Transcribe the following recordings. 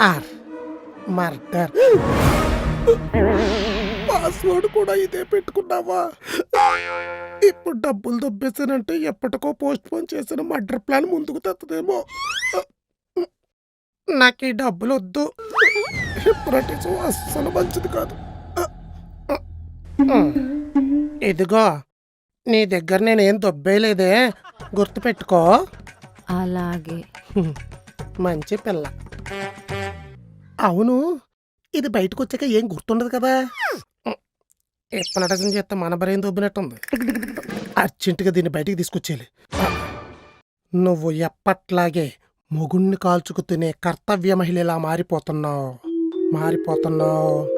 Are murder password కూడా ఇదే పెట్టుకున్నావా? ఇప్పుడు డబ్బులు దొబ్బేసానంటే ఎప్పటికో పోస్ట్ పోన్ చేసిన మర్డర్ ప్లాన్ ముందుకు తెత్తదేమో నాకు ఈ డబ్బులు వద్దు. హిప్నటిజం అస్సలు మంచిది కాదు. ఇదిగో నీ దగ్గర నేనేం దొబ్బేయలేదే. గుర్తుపెట్టుకో. అలాగే. మంచి పిల్ల. అవును. ఇది బయటకు వచ్చాక ఏం గుర్తుండదు కదా? ఎప్పనటం చేస్తే మన బ్రెయిన్ దొబ్బినట్టుంది. అర్జెంటుగా దీన్ని బయటికి తీసుకొచ్చేయాలి. నువ్వు ఎప్పట్లాగే మొగుణ్ణి కాల్చుకు తినే కర్తవ్య మహిళలా మారిపోతున్నావు. మారిపోతున్నావు.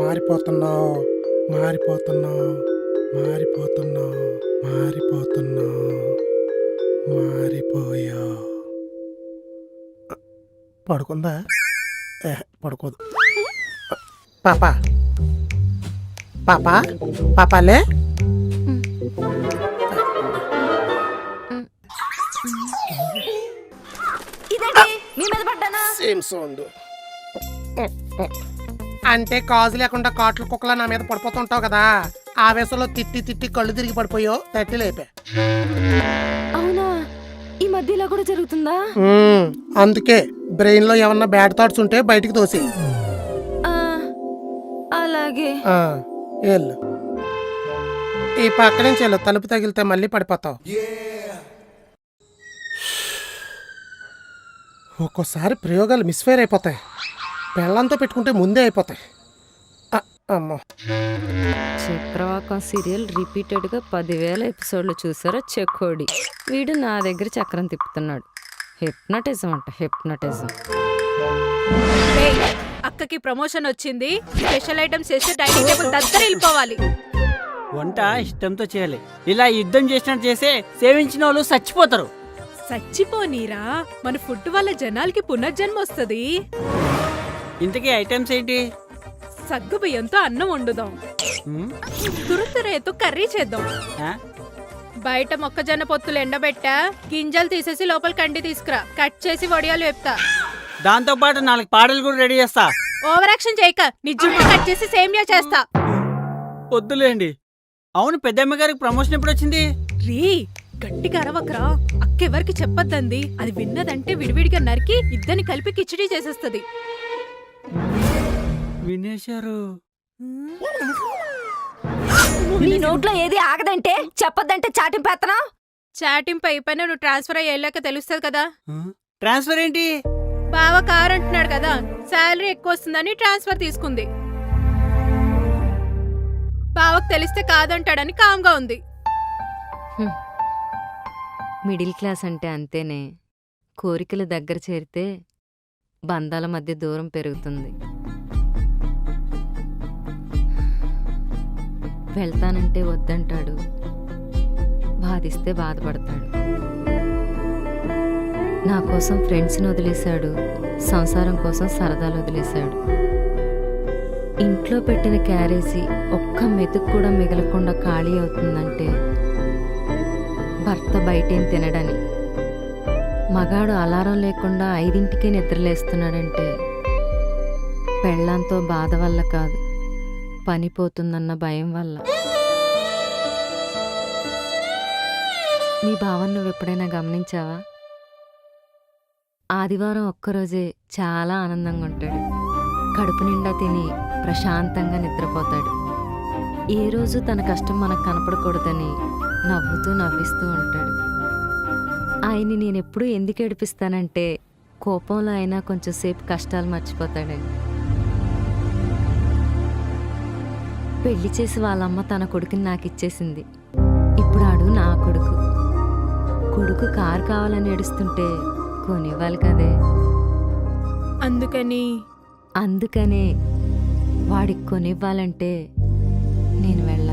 మారిపోతున్నావు. మారిపోతున్నావు. మారిపోతున్నావు. మారిపోతున్నావు. మారిపోయావు. పడుకుందా? ఏ, పడుకోదు. పాపా. పాపా? పాపాలే? ఇదేంటి? మీ మీద పడ్డానా? Same sound. అంటే కాజు లేకుండా కాట్లు కుక్కలా నా మీద పడిపోతుంటావు కదా. ఆవేశంలో తిట్టి తిట్టి కళ్ళు తిరిగి పడిపోయో తట్టి లేపే. అవునా? ఈ మధ్య ఇలా కూడా జరుగుతుందా? అందుకే. బ్రెయిన్లో ఏమన్నా బ్యాడ్ థాట్స్ ఉంటే బయటికి తోసి ఆ, అలాగే. వెళ్ళు. ఈ పక్క నుంచి వెళ్ళు. తలుపు తగిలితే మళ్ళీ పడిపోతావు. ఒక్కోసారి ప్రయోగాలు మిస్ఫైర్ అయిపోతాయి. పెళ్ళంతో పెట్టుకుంటే ముందే అయిపోతాయి. ఆ, అమ్మో. చక్రవాకం సీరియల్ రిపీటెడ్గా పదివేల ఎపిసోడ్లు చూసారా చెక్కోడి. వీడు నా దగ్గర చక్రం తిప్పుతున్నాడు. హిప్నటిజం అంట హిప్నటిజం ఏయ్, అక్కకి ప్రమోషన్ వచ్చింది. స్పెషల్ ఐటమ్స్ చేస్తే డైనింగ్ టేబుల్ దగ్గర వెళ్ళిపోవాలి. వంట ఇష్టంతో చేయాలి. ఇలా యుద్ధం చేసినట్టు చేస్తే సేవించిన వాళ్ళు చచ్చిపోతారు. చచ్చిపోనీరా మన ఫుడ్ వల్ల జనాలకి పునర్జన్మ వస్తుంది. ఇంతకీ ఐటమ్స్ ఏంటి? సగ్గు బియ్యంతో అన్నం వండుదాం. తురుతురేతో కర్రీ చేద్దాం. ఆ? బయట మొక్కజొన్న పొత్తులు ఎండబెట్టా గింజలు తీసేసి లోపల కండి తీసుకురా. కట్ చేసి వడియాలు వేపుతా. దాంతో పాటు నాలుగు పాటలు కూడా రెడీ చేస్తా. ఓవర్ యాక్షన్ చేయక నీ జుట్టు కట్ చేసి సేమియా చేస్తా. వద్దులేండి. అవును పెద్దమ్మ గారికి ప్రమోషన్ ఎప్పుడు వచ్చింది? రీ గట్టిగా అరవకరా. అక్కెవరికి చెప్పొద్దంది. అది విన్నదంటే విడివిడిగా నరికి ఇద్దరిని కలిపి కిచిడీ చేసేస్తది. వినేశారు. మీ నోట్లో ఏది ఆగదంటే చెప్పొద్దంటే చాటింపేత్తనా చాటింపు అయిపోయినా నువ్వు ట్రాన్స్ఫర్ అయ్యేలాక తెలుస్తుంది కదా? ట్రాన్స్ఫర్ ఏంటి? బావ కార్ అంటున్నాడు కదా శాలరీ ఎక్కువ వస్తుందని ట్రాన్స్ఫర్ తీసుకుంది. బావకు తెలిస్తే కాదంటాడని కామ్గా ఉంది. మిడిల్ క్లాస్ అంటే అంతేనే. కోరికలు దగ్గర చేరితే బంధాల మధ్య దూరం పెరుగుతుంది. వెళ్తానంటే వద్దంటాడు. బాధిస్తే బాధపడతాడు. నా కోసం ఫ్రెండ్స్ని వదిలేశాడు. సంసారం కోసం సరదాలు వదిలేశాడు. ఇంట్లో పెట్టిన క్యారేజీ ఒక్క మెతుకు కూడా మిగలకుండా ఖాళీ అవుతుందంటే భర్త బయటేం తినడని. మగాడు అలారం లేకుండా ఐదింటికే నిద్రలేస్తున్నాడంటే పెళ్ళాంతో బాధ వల్ల కాదు. పని పోతుందన్న భయం వల్ల. నీ భావం నువ్వు ఎప్పుడైనా గమనించావా? ఆదివారం ఒక్కరోజే చాలా ఆనందంగా ఉంటాడు. కడుపు నిండా తిని ప్రశాంతంగా నిద్రపోతాడు. ఏ రోజు తన కష్టం మనకు కనపడకూడదని నవ్వుతూ నవ్విస్తూ ఉంటాడు. ఆయన్ని నేనెప్పుడు ఎందుకు ఏడిపిస్తానంటే కోపంలో అయినా కొంచెంసేపు కష్టాలు మర్చిపోతాడండి. పెళ్ళి చేసి వాళ్ళమ్మ తన కొడుకుని నాకు ఇచ్చేసింది. ఇప్పుడు ఆడు నా కొడుకు. కొడుకు కారు కావాలని ఏడుస్తుంటే కొనివ్వాలి కదే. అందుకని? అందుకనే వాడికి కొనివ్వాలంటే నేను వెళ్ళాలి.